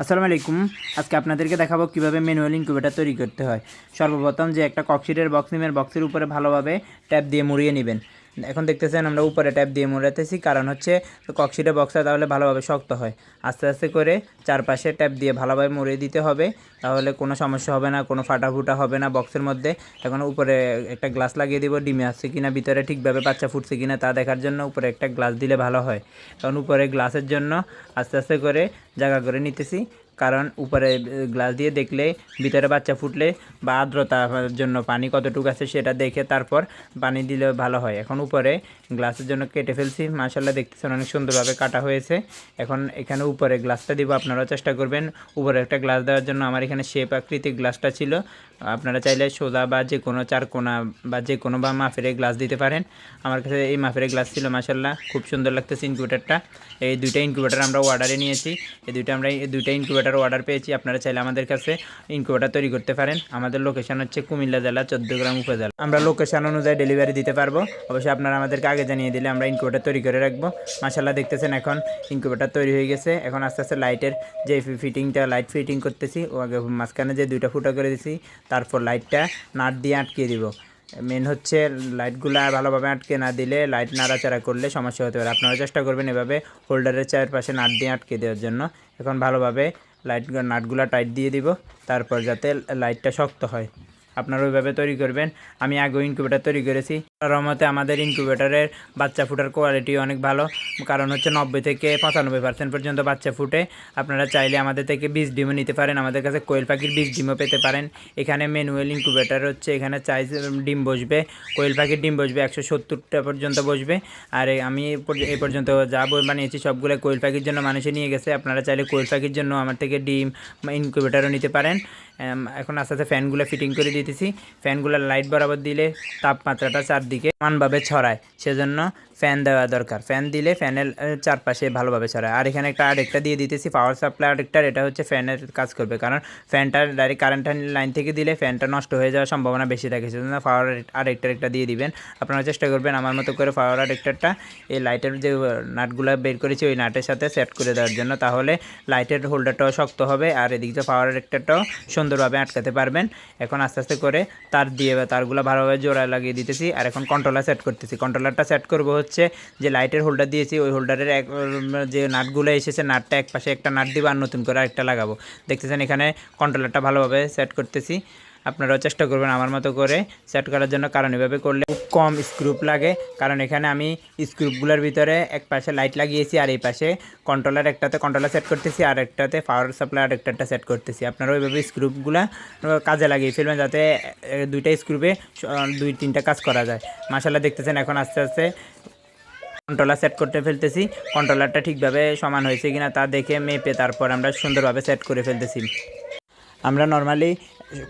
আসসালামু আলাইকুম। আজকে আপনাদেরকে দেখাবো কীভাবে ম্যানুয়াল ইনকিউবেটর তৈরি করতে হয়। সর্বপ্রথম যে একটা ককশিটের বক্স নেবেন বক্সের উপরে ভালোভাবে ট্যাপ দিয়ে মুড়িয়ে নেবেন। এখন দেখতেছেন আমরা উপরে ট্যাপ দিয়ে মুড়াতেছি, কারণ হচ্ছে ককশিটের বক্সটা তাহলে ভালোভাবে শক্ত হয়। আস্তে আস্তে করে চারপাশে ট্যাপ দিয়ে ভালোভাবে মুড়িয়ে দিতে হবে, তাহলে কোনো সমস্যা হবে না, কোনো ফাটা ফুটা হবে না বক্সের মধ্যে। এখন উপরে একটা গ্লাস লাগিয়ে দিব, ডিমে আসছে কিনা, ভিতরে ঠিকভাবে বাচ্চা ফুটছে কিনা তা দেখার জন্য উপরে একটা গ্লাস দিলে ভালো হয়। কারণ উপরে গ্লাসের জন্য আস্তে আস্তে করে জায়গা করে নিতেছি। কারণ উপরে গ্লাস দিয়ে দেখলে, ভিতরে বাচ্চা ফুটলে বা আর্দ্রতার জন্য পানি কতটুকু আছে সেটা দেখে তারপর পানি দিলে ভালো হয়। এখন উপরে গ্লাসের জন্য কেটে ফেলছি। মাসাল্লাহ দেখতেছেন অনেক সুন্দরভাবে কাটা হয়েছে। এখন এখানে উপরে গ্লাসটা দিব, আপনারাও চেষ্টা করবেন। উপরে একটা গ্লাস দেওয়ার জন্য আমার এখানে শেপ আকৃতির গ্লাসটা ছিল। আপনারা চাইলে সোজা বা যে কোনো চারকোনা বা যে কোনো বা মাফের গ্লাস দিতে পারেন। আমার কাছে এই মাফের গ্লাস ছিল মাসাল্লাহ খুব সুন্দর লাগতেছে ইনকিউবেটারটা এই দুইটা ইনকিউবেটার আমরা অর্ডারে নিয়েছি। এই দুইটা আমরা, এই দুইটা ইনকিউবেটার অর্ডার পেয়েছি, আপনারা চাইলে আমাদের কাছে ইনকিউবেটার তৈরি করতে পারেন। আমাদের লোকেশন হচ্ছে কুমিল্লা জেলা চোদ্দগ্রাম উপজেলা। আমরা লোকেশান অনুযায়ী ডেলিভারি দিতে পারব। অবশ্যই আপনারা আমাদেরকে আগে জানিয়ে দিলে আমরা ইনকিউবেটার তৈরি করে রাখব। মাসাল্লাহ দেখতেছেন এখন ইনকিউবেটার তৈরি হয়ে গেছে। এখন আস্তে আস্তে লাইটের যে ফিটিংটা লাইট ফিটিং করতেছি, ও আগে মাঝখানে যে দুইটা ফুটা করে দিছি, তারপর লাইটটা নাট দিয়ে আটকে দিব। মেন হচ্ছে লাইটগুলো ভালোভাবে আটকে না দিলে লাইট নাড়াচাড়া করলে সমস্যা হতে পারে। আপনারা চেষ্টা করবেন এভাবে হোল্ডারের চারপাশে নাট দিয়ে আটকে দেওয়ার জন্য। এখন ভালোভাবে লাইট নাটগুলা টাইট দিয়ে দিব, তারপর যাতে লাইটটা শক্ত হয়। আপনারা ওইভাবে তৈরি করবেন। আমি আগে ইনকিউবেটার তৈরি করেছি। রহমতে আমাদের ইনকিউবেটারের বাচ্চা ফুটার কোয়ালিটি অনেক ভালো। কারণ হচ্ছে নব্বই থেকে পঁচানব্বই পার্সেন্ট পর্যন্ত বাচ্চা ফুটে। আপনারা চাইলে আমাদের থেকে বীজ ডিমও নিতে পারেন, আমাদের কাছে কোয়েল পাখির বীজ ডিমও পেতে পারেন। এখানে ম্যানুয়াল ইনকিউবেটার হচ্ছে, এখানে চাই ডিম বসবে। কোয়েল পাখির ডিম বসবে একশো সত্তরটা পর্যন্ত বসবে। আর আমি এ পর্যন্ত যা বানিয়েছি সবগুলো কোয়েল পাখির জন্য মানুষে নিয়ে গেছে। আপনারা চাইলে কোয়েল পাখির জন্য আমার থেকে ডিম ইনকিউবেটারও নিতে পারেন। এখন আস্তে আস্তে ফ্যানগুলো ফিটিং করে দিতেছি। ফ্যানগুলো লাইট বরাবর দিলে তাপমাত্রাটা চারদিকে সমানভাবে ছড়ায়। সেজন্য ফ্যান দেওয়া দরকার। ফ্যান দিলে ফ্যানের চারপাশে ভালোভাবে ছড়ায়। আর এখানে একটা আরেকটা দিয়ে দিতেছি পাওয়ার সাপ্লাই আরেকটার, এটা হচ্ছে ফ্যানের কাজ করবে। কারণ ফ্যানটা ডাইরেক্ট কারেন্ট লাইন থেকে দিলে ফ্যানটা নষ্ট হয়ে যাওয়ার সম্ভাবনা বেশি থাকে। সেজন্য পাওয়ার আরেকটার একটা দিয়ে দিবেন। আপনারা চেষ্টা করবেন আমার মতো করে পাওয়ার আরেকটারটা এই লাইটের যে নাটগুলো বের করেছি, ওই নাটের সাথে সেট করে দেওয়ার জন্য। তাহলে লাইটের হোল্ডারটাও শক্ত হবে, আর এদিক দিয়ে পাওয়ার আরেকটারটাও সুন্দরভাবে আটকাতে পারবেন। এখন আস্তে আস্তে করে তার দিয়ে তারগুলো ভালোভাবে জোড়া লাগিয়ে দিতেছি। আর এখন কন্ট্রোলার সেট করতেছি। কন্ট্রোলারটা সেট করব হচ্ছে যে লাইটের হোল্ডার দিয়েছি, ওই হোল্ডারের এক, যে নাটগুলো এসেছে, নাটটা এক পাশে একটা নাট দিব আর নতুন করে আরেকটা লাগাবো। দেখতেছেন এখানে কন্ট্রোলারটা ভালোভাবে সেট করতেছি। আপনারাও চেষ্টা করবেন আমার মতো করে সেট করার জন্য, কারণ এভাবে করলে কম স্ক্রুপ লাগে। কারণ এখানে আমি স্ক্রুপগুলোর ভিতরে এক পাশে লাইট লাগিয়েছি আর এই পাশে কন্ট্রোলার একটাতে কন্ট্রোলার সেট করতেছি, আর একটাতে পাওয়ার সাপ্লাই আর একটাটা সেট করতেছি। আপনারা ওইভাবে স্ক্রুপগুলো কাজে লাগিয়ে ফেলবেন যাতে দুইটা স্ক্রুপে দুই, তিনটা কাজ করা যায়। মাসাল্লাহ দেখতেছেন এখন আস্তে আস্তে কন্ট্রোলার সেট করতে ফেলতেছি। কন্ট্রোলারটা ঠিকভাবে সমান হয়েছে কিনা তা দেখে মেপে তারপর আমরা সুন্দরভাবে সেট করে ফেলতেছি। আমরা নর্মালি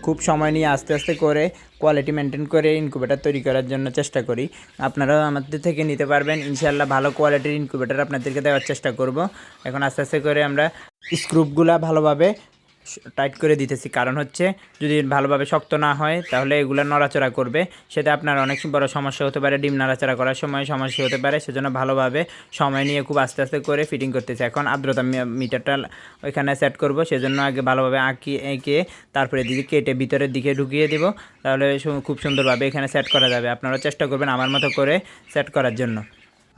খুব সময় নিয়ে আস্তে আস্তে করে কোয়ালিটি মেনটেন করে ইনকুবেটার তৈরি করার জন্য চেষ্টা করি। আপনারাও আমাদের থেকে নিতে পারবেন। ইনশাল্লাহ ভালো কোয়ালিটির ইনকুবেটার আপনাদেরকে দেওয়ার চেষ্টা করব। এখন আস্তে আস্তে করে আমরা স্ক্রুপগুলো ভালোভাবে টাইট করে দিতেছি। কারণ হচ্ছে, যদি ভালোভাবে শক্ত না হয়, তাহলে এগুলো নড়াচড়া করবে। সেটা আপনার অনেক বড় সমস্যা হতে পারে, ডিম নাড়াচাড়া করার সময় সমস্যা হতে পারে। সেজন্য ভালোভাবে সময় নিয়ে খুব আস্তে আস্তে করে ফিটিং করতেছি। এখন আর্দ্রতা মিটারটা ওইখানে সেট করব। সেজন্য আগে ভালোভাবে আঁকিয়ে এঁকে তারপরে এদিকে কেটে ভিতরের দিকে ঢুকিয়ে দিব। তাহলে খুব সুন্দরভাবে এখানে সেট করা যাবে। আপনারা চেষ্টা করবেন আমার মতো করে সেট করার জন্য।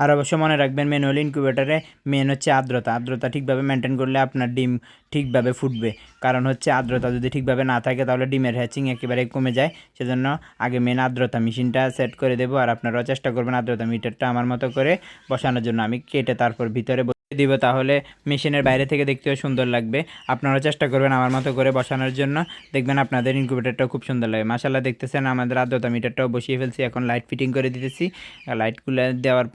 আর অবশ্যই মনে রাখবেন ম্যানুয়াল ইনকিউবেটারে মেন হচ্ছে আর্দ্রতা। আর্দ্রতা ঠিকভাবে মেনটেন করলে আপনার ডিম ঠিকভাবে ফুটবে। কারণ হচ্ছে আর্দ্রতা যদি ঠিকভাবে না থাকে, তাহলে ডিমের হ্যাচিং একেবারে কমে যায়। সেজন্য আগে মেন আর্দ্রতা মেশিনটা সেট করে দেবো আর আপনারাও চেষ্টা করবেন আর্দ্রতা মিটারটা আমার মতো করে বসানোর জন্য। আমি কেটে তারপর ভিতরে দিব, তাহলে মেশিনের বাইরে থেকে দেখতেও সুন্দর লাগবে। আপনারাও চেষ্টা করবেন আমার মতো করে বসানোর জন্য। দেখবেন আপনাদের ইনকিউবেটারটাও খুব সুন্দর লাগে। মাসাল্লাহ দেখতেছেন আমাদের আর্দ্রতা মিটারটাও বসিয়ে ফেলছি। এখন লাইট ফিটিং করে দিতেছি। লাইটগুলো দেওয়ার